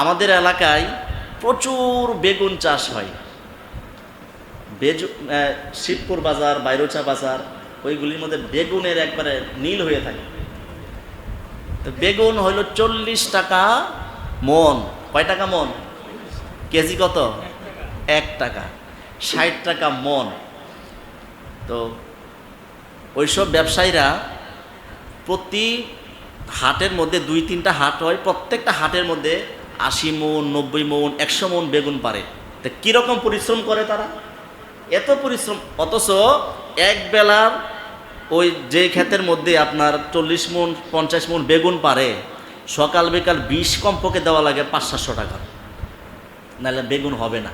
আমাদের এলাকায় প্রচুর বেগুন চাষ হয়। বেজু শিবপুর বাজার, বাইরোচা বাজার, ওইগুলির মধ্যে বেগুনের একবারে নীল হয়ে থাকে। তো বেগুন হইল চল্লিশ টাকা মন। কয় টাকা মন? কেজি কত? এক টাকা। ষাট টাকা মন। তো ওইসব ব্যবসায়ীরা প্রতি হাটের মধ্যে দুই তিনটা হাট হয়, প্রত্যেকটা হাটের মধ্যে আশি মন, নব্বই মন, একশো মন বেগুন পারে। তা কীরকম পরিশ্রম করে তারা? এত পরিশ্রম। অথচ এক বেলার ওই যে ক্ষেতের মধ্যে আপনার চল্লিশ মন, পঞ্চাশ মন বেগুন পারে, সকাল বিকাল বিশ কম্পকে দেওয়া লাগে পাঁচ, সাতশো টাকা। নাহলে বেগুন হবে না।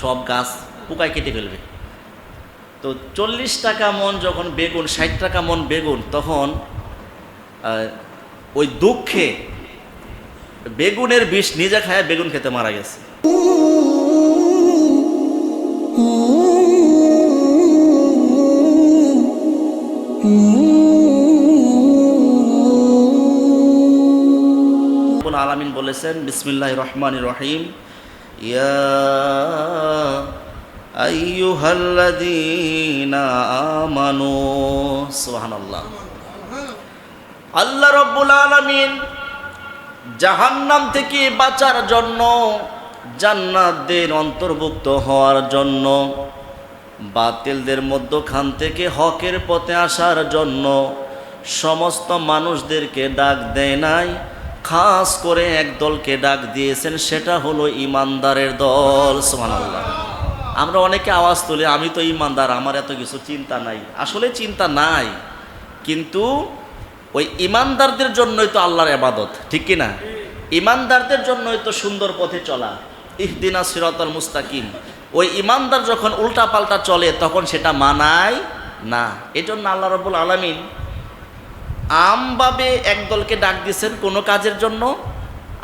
সব গাছ পোকায় কেটে ফেলবে। তো চল্লিশ টাকা মন যখন বেগুন, ষাট টাকা মন বেগুন, তখন ওই দুঃখে বেগুনের বিষ নিজে খায় বেগুন খেতে মারা গেছে। আলামিন বলেছেন বিসমিল্লাহ রহমান রহিম। আমানু। আল্লাহ রব্বুল আলামিন জাহান্নাম থেকে বাঁচার জন্য, জান্নাতদের অন্তর্ভুক্ত হওয়ার জন্য, বাতিলদের মধ্যখান থেকে হকের পথে আসার জন্য সমস্ত মানুষদেরকে ডাক দেয় নাই, খাস করে এক দলকে ডাক দিয়েছেন, সেটা হলো ইমানদারের দল, সুবহানাল্লাহ। আমরা অনেকে আওয়াজ তুলি, আমি তো ইমানদার, আমার এত কিছু চিন্তা নাই। আসলে চিন্তা নাই, কিন্তু ওই ইমানদারদের জন্যই তো আল্লাহর আবাদত ঠিক কি না ইমানদারদের জন্যই তো সুন্দর পথে চলা। ইহদিনা সিরাতাল মুস্তাকিম। ওই ইমানদার যখন উল্টা পাল্টা চলে তখন সেটা মানায় না। এই জন্য আল্লাহ রবুল আলমিন আমভাবে একদলকে ডাক দিয়েছেন কোনো কাজের জন্য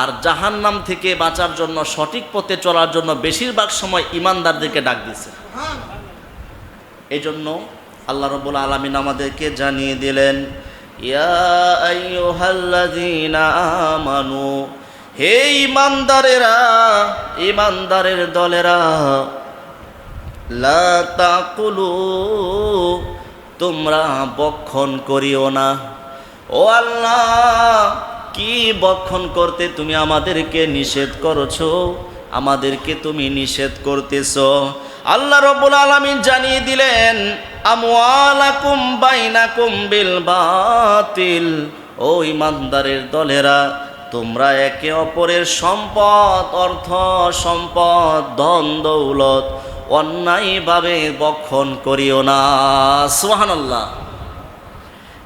আর জাহান্নাম থেকে বাঁচার জন্য সঠিক পথে চলার জন্য বেশিরভাগ সময় ইমানদারদেরকে ডাক দিয়েছেন। এই জন্য আল্লাহ রবুল আলমিন আমাদেরকে জানিয়ে দিলেন ইয়া আইয়ুহাল্লাযীনা আমানু, হে ইমানদারেরা ইমানদারের দলেরা, লা তাকুলু, তোমরা বক্ষণ করিও না। ও আল্লাহ, কি বক্ষণ করতে তুমি আমাদেরকে নিষেধ করছ? আমাদেরকে তুমি নিষেধ করতেছ। আল্লাহ রব্বুল আলামিন জানিয়ে দিলেন, আমওয়ালাকুম বাইনাকুম বিল বাতিল। ও ইমানদারের দলেরা, তোমরা একে অপরের সম্পদ, অর্থ, সম্পদ, ধন, দৌলত অন্যায়ভাবে বক্ষণ করিও না। সুবহানাল্লাহ।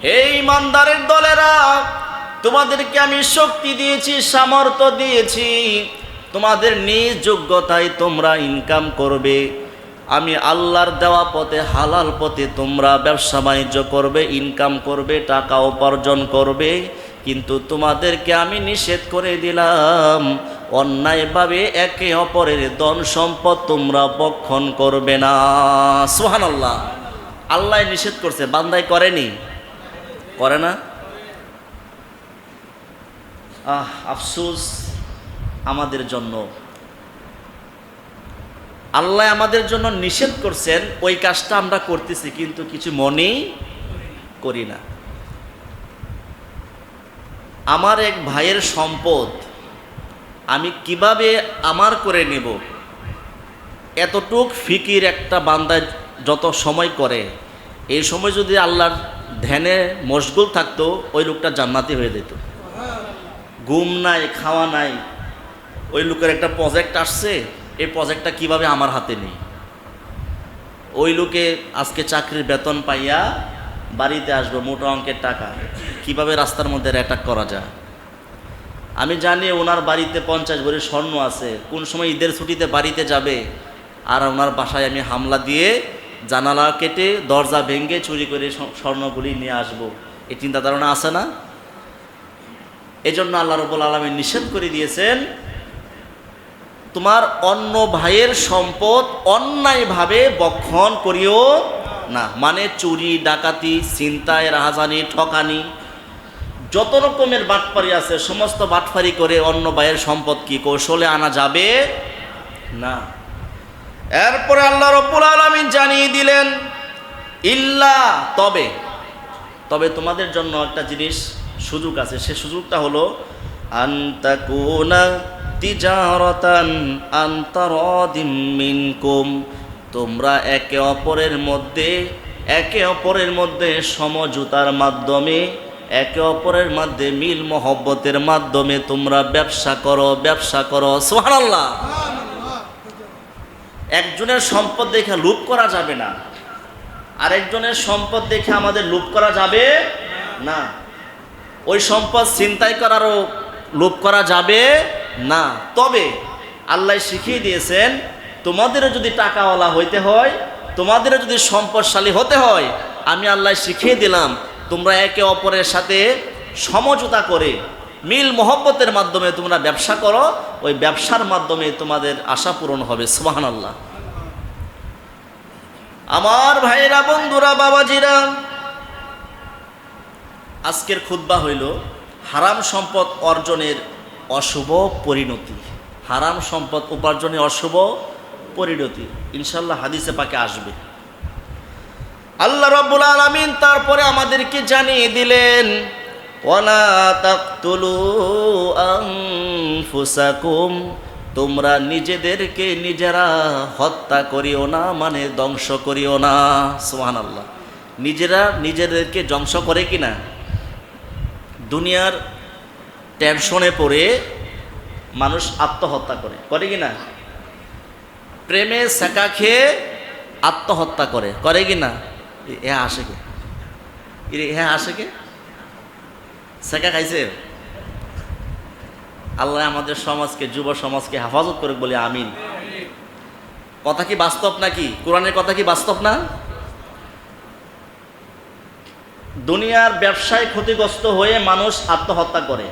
এই ইমানদারের দলেরা, তোমাদেরকে আমি শক্তি দিয়েছি, সামর্থ্য দিয়েছি। তোমাদের নিজ যোগ্যতায় তোমরা ইনকাম করবে। আমি আল্লাহর দেওয়া পথে, হালাল পথে তোমরা ব্যবসা বাণিজ্য করবে ইনকাম করবে, টাকা উপার্জন করবে, কিন্তু তোমাদেরকে আমি নিষেধ করে দিলাম। অন্যায়ভাবে একে অপরের ধন সম্পদ তোমরা বক্ষণ করবে না। সুহান আল্লাহ আল্লাহ নিষেধ করছে, বান্দাই করেনি। করে না? আহ, আফসোস আমাদের জন্য। আল্লাহ আমাদের জন্য নিষেধ করছেন, ওই কাজটা আমরা করতেছি, কিন্তু কিছু মনেই করি না। আমার এক ভাইয়ের সম্পদ আমি কীভাবে আমার করে নেব? এতটুক ফিকির একটা বান্দায় যত সময় করে, এই সময় যদি আল্লাহর ধ্যানে মশগুল থাকতো, ওই লোকটা জান্নাতি হয়ে যেত। ঘুম নাই, খাওয়া নাই, ওই লোকের একটা প্রজেক্ট আসছে এই প্রজেক্টটা কীভাবে আমার হাতে নেই? ওই লোকে আজকে চাকরির বেতন পাইয়া বাড়িতে আসব, মোটা অঙ্কের টাকা। কীভাবে রাস্তার মধ্যে অ্যাটাক করা যায়? আমি জানি ওনার বাড়িতে পঞ্চাশ ভরি স্বর্ণ আছে। কোন সময় ঈদের ছুটিতে বাড়িতে যাবে, আর ওনার বাসায় আমি হামলা দিয়ে জানালা কেটে দরজা ভেঙে চুরি করে স্বর্ণগুলি নিয়ে আসব। এই চিন্তা ধারণা আছে না? এজন্য আল্লাহ রবুল আলমী নিষেধ করে দিয়েছেন তোমার অন্য ভাইয়ের সম্পদ অন্যায়ভাবে বক্ষণ করিও না। মানে চুরি, ডাকাতি, ছিনতাই, রাহাজানি, ঠকানি, যত রকমের বাটপারি আছে, সমস্ত বাটপারি করে অন্য ভাইয়ের সম্পদ কি কৌশলে আনা যাবে? না। এরপরে আল্লাহ রব্বুল আলমিন জানিয়ে দিলেন, ইল্লা তবে তবে তোমাদের জন্য একটা জিনিস সুযোগ আছে। সে সুযোগটা হলো আন্তাকুনা মিনকুম। তোমরা একে অপরের মধ্যে, একে অপরের মধ্যে সমঝোতার মাধ্যমে, একে অপরের মধ্যে মিল মহব্বতের মাধ্যমে তোমরা ব্যবসা করো ব্যবসা করো। সুবহানাল্লাহ। একজনের সম্পদ দেখে লুপ করা যাবে না। আরেকজনের সম্পদ দেখে আমাদের লুপ করা যাবে না। ওই সম্পদ চিন্তাই করারও লোভ করা যাবে না। তবে আল্লাহ শিখিয়ে দিয়েছেন, তোমাদেরও যদি টাকাওয়ালা হইতে হয়, তোমাদেরও যদি সম্পদশালী হতে হয়, আমি আল্লাহ শিখিয়ে দিলাম, তোমরা একে অপরের সাথে সমঝোতা করে, মিল মহব্বতের মাধ্যমে তোমরা ব্যবসা করো, ওই ব্যবসার মাধ্যমে তোমাদের আশা পূরণ হবে সুবাহান আল্লাহ আমার ভাইরা, বন্ধুরা, বাবাজিরা, আজকের খুদ্া হইল হারাম সম্পদ অর্জনের অশুভ পরিণতি। হারাম সম্পদ উপার্জনে অশুভ পরিণতি। ইনশাল্লাহ হাদিসে পাকে আসবে। আল্লাহ রব্বুল আলমিন তারপরে আমাদেরকে জানিয়ে দিলেন তোমরা নিজেদেরকে নিজেরা হত্যা করিও না মানে ধ্বংস করিও না। সোহান আল্লাহ নিজেরা নিজেদেরকে ধ্বংস করে কি না দুনিয়ার টেনশনে পড়ে মানুষ আত্মহত্যা করে। করে কি না? প্রেমে সেকা খেয়ে আত্মহত্যা করে। করে কি না? এ- আসে কে? এ আসে কে? সেকা খাইছে? আল্লাহ আমাদের সমাজকে, যুব সমাজকে হেফাজত করে বলে আমিন। কথা কি বাস্তব নাকি? কোরআনের কথা কি বাস্তব না? দুনিয়ার ব্যবসায় ক্ষতিগ্রস্ত হয়ে মানুষ আত্মহত্যা করে।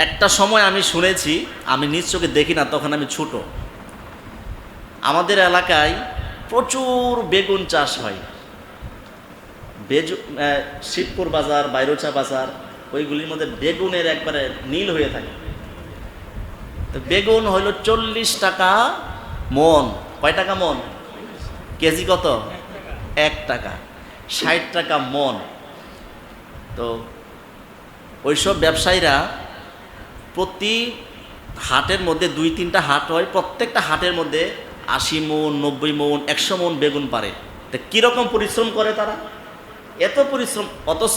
একটা সময় আমি শুনেছি, আমি নিজ চোখে দেখি না, তখন আমি ছোট। আমাদের এলাকায় প্রচুর বেগুন চাষ হয়। বেজু শিবপুর বাজার, বাইরোচা বাজার, ওইগুলির মধ্যে বেগুনের একবারে নীল হয়ে থাকে। তো বেগুন হইল চল্লিশ টাকা মন। কয় টাকা মন? কেজি কত? এক টাকা। ষাট টাকা মন। তো ওইসব ব্যবসায়ীরা প্রতি হাটের মধ্যে দুই, তিনটা হাট হয়, প্রত্যেকটা হাটের মধ্যে আশি মন, নব্বই মন, একশো মন বেগুন পারে তা কীরকম পরিশ্রম করে তারা? এত পরিশ্রম, অথচ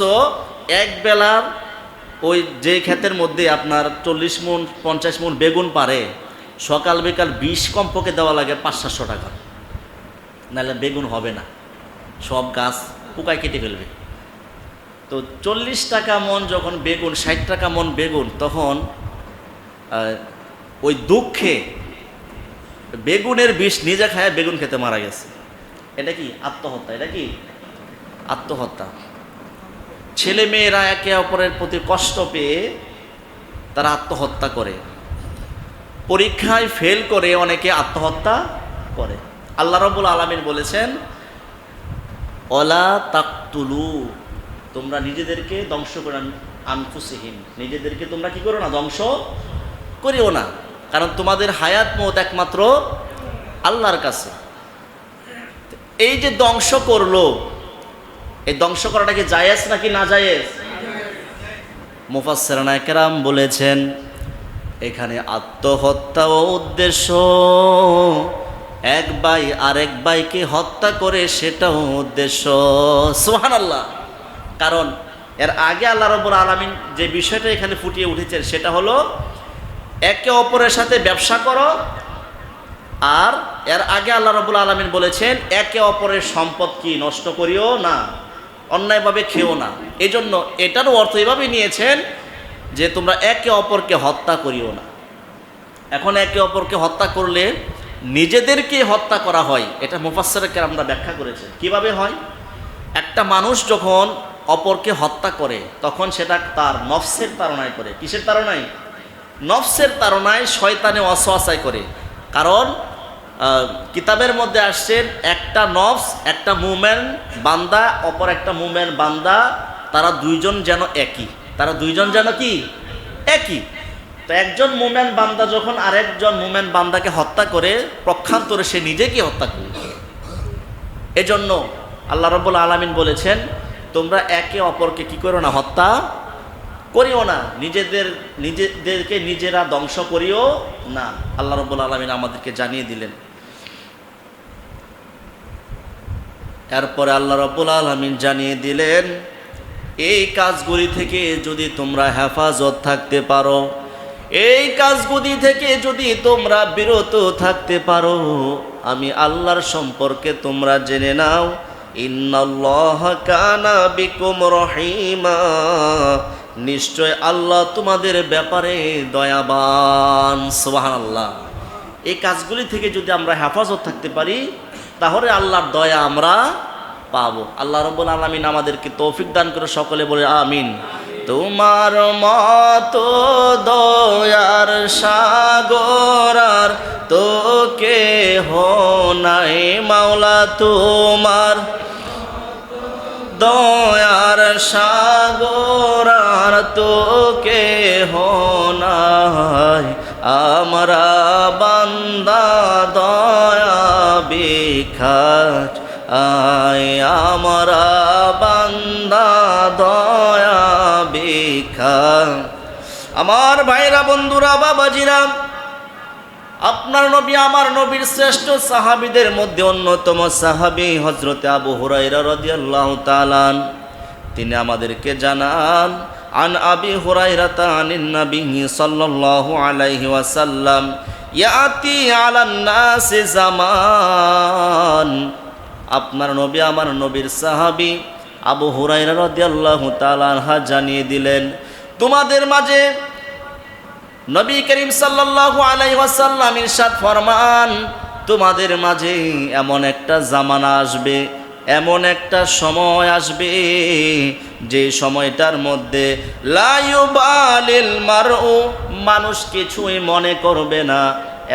এক বেলার ওই যে ক্ষেতের মধ্যে আপনার চল্লিশ মন, পঞ্চাশ মন বেগুন পারে সকাল বিকাল বিষ কম্পকে দেওয়া লাগে পাঁচ, সাতশো টাকা। নাহলে বেগুন হবে না। সব গাছ পোকায় কেটে ফেলবে। তো চল্লিশ টাকা মন যখন বেগুন, ষাট টাকা মন বেগুন, তখন ওই দুঃখে বেগুনের বিষ নিজে খায়, বেগুন খেতে মারা গেছে। এটা কি? আত্মহত্যা? এটা কি? আত্মহত্যা। ছেলে মেয়েরা একে অপরের প্রতি কষ্ট পেয়ে তারা আত্মহত্যা করে। পরীক্ষায় ফেল করে অনেকে আত্মহত্যা করে। আল্লাহ রবুল আলমিন বলেছেন, অলা তাকতুলু তোমরা নিজেদেরকে ধ্বংস করে আনফুসিহীন নিজেদেরকে তোমরা কি করো না, ধ্বংস করিও না। কারণ তোমাদের হায়াত মত একমাত্র আল্লাহর কাছে। এই যে ধ্বংস করল, এই ধ্বংস করাটা কি জায়েজ নাকি না জায়েজ? মুফাসসিরানা কেরাম বলেছেন, এখানে আত্মহত্যা ও উদ্দেশ্য, এক ভাই আরেক ভাইকে হত্যা করে সেটাও উদ্দেশ্য। সোহান আল্লাহ কারণ এর আগে আল্লাহ রব্বুল আলমিন যে বিষয়টা এখানে ফুটিয়ে উঠেছেন, সেটা হলো একে অপরের সাথে ব্যবসা করো, আর এর আগে আল্লাহ রবুল আলমিন বলেছেন, একে অপরের সম্পদ কি নষ্ট করিও না, অন্যায়ভাবে খেও না। এই জন্য এটারও অর্থ এভাবে নিয়েছেন যে তোমরা একে অপরকে হত্যা করিও না। এখন একে অপরকে হত্যা করলে নিজেদেরকে হত্যা করা হয়, এটা মুফাসসারকে আমরা ব্যাখ্যা করেছি। কীভাবে হয়? একটা মানুষ যখন অপরকে হত্যা করে, তখন সেটা তার নফসের তাড়নায় করে। কিসের তাড়নায়? নফসের তাড়নায় শয়তানে অসহায় করে। কারণ কিতাবের মধ্যে আসছেন একটা নফস, একটা মুমেন বান্দা, অপর একটা মুমেন বান্দা, তারা দুইজন যেন একই। তারা দুইজন যেন কি? একই। তো একজন মোমেন বান্দা যখন আরেকজন মোমেন বান্দাকে হত্যা করে প্রক্ষান্তরে সে নিজেকে হত্যা করে এজন্য আল্লাহ রব্বুল আলমিন বলেছেন, তোমরা একে অপরকে কি করো না, হত্যা করিও না। নিজেদের, নিজেদেরকে নিজেরা ধ্বংস করিও না। আল্লাহ রব্বুল আলমিন আমাদেরকে জানিয়ে দিলেন। এরপরে আল্লাহ রব্বুল আলমিন জানিয়ে দিলেন, এই কাজগুলি থেকে যদি তোমরা হেফাজত থাকতে পারো, এই কাজগুলি থেকে যদি তোমরা বিরত থাকতে পারো, আমি আল্লাহর সম্পর্কে তোমরা জেনে নাও, ইন্নাল্লাহ কানা বিকুম রহিমা। নিশ্চয় আল্লাহ তোমাদের ব্যাপারে দয়াবান সোহান আল্লাহ এই কাজগুলি থেকে যদি আমরা হেফাজত থাকতে পারি, তাহলে আল্লাহর দয়া আমরা পাবো। আল্লাহ রব্বুল আলমিন আমাদেরকে তৌফিক দান করে সকলে বলে আমিন। তোমার মতো দয়ার সাগর আর তো কে নাই মাওলা তোমার। দয়ার সাগর আর তোকে নাই আমরা বান্দা দয়া বিখাট আয়, আমরা বান্দা দয়া বিখাট আমার ভাইরা, বন্ধুরা, বাবাজিরা আপনার নবী আমার নবীর শ্রেষ্ঠ সাহাবিদের মধ্যে অন্যতম সাহাবি হজরতে আবু হুরাইরা রাদিয়াল্লাহু তাআলান তিনি আমাদেরকে জানান, আন আবি হুরাইরাতা আনিন নবী সাল্লাল্লাহু আলাইহি ওয়াসাল্লাম, ইয়াতি আলান নাসি জামান। আপনার নবী আমার নবীর সাহাবি আবু হুরাইরা রাদিয়াল্লাহু তাআলা আনহা জানিয়ে দিলেন, তোমাদের মাঝে নবী করিম সাল্লাল্লাহু আলাইহি ওয়াসাল্লাম ইরশাদ ফরমান, তোমাদের মাঝে এমন একটা জামানা আসবে, এমন একটা সময় আসবে, যে সময়টার মধ্যে লাইবালিল মারউ, মানুষ কিছুই মনে করবে না।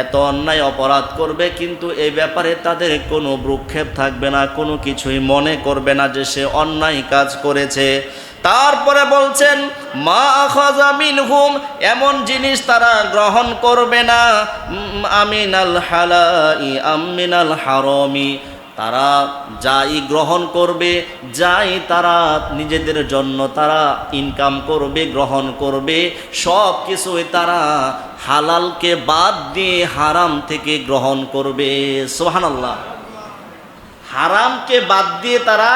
এত অন্যায় অপরাধ করবে, কিন্তু এই ব্যাপারে তাদের কোনো ভ্রুক্ষেপ থাকবে না, কোনো কিছুই মনে করবে না যে সে অন্যায় কাজ করেছে। তারপরে বলছেন, মা খাজামিন হুম এমন জিনিস তারা গ্রহণ করবে না। আমিনাল হালাই আমিনাল হারমি। তারা যাই গ্রহণ করবে, যাই তারা নিজেদের জন্য তারা ইনকাম করবে, গ্রহণ করবে, সব কিছুই তারা হালালকে বাদ দিয়ে হারাম থেকে গ্রহণ করবে। সোহানাল্লাহ হারামকে বাদ দিয়ে তারা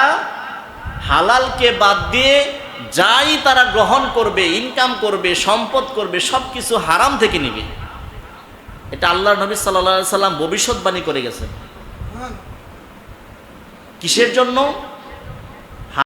হালালকে বাদ দিয়ে যাই তারা গ্রহণ করবে ইনকাম করবে, সম্পদ করবে সব কিছু হারাম থেকে নিবে। এটা আল্লাহ নবী সাল্লা সাল্লাম ভবিষ্যৎবাণী করে গেছেন। কিসের জন্য?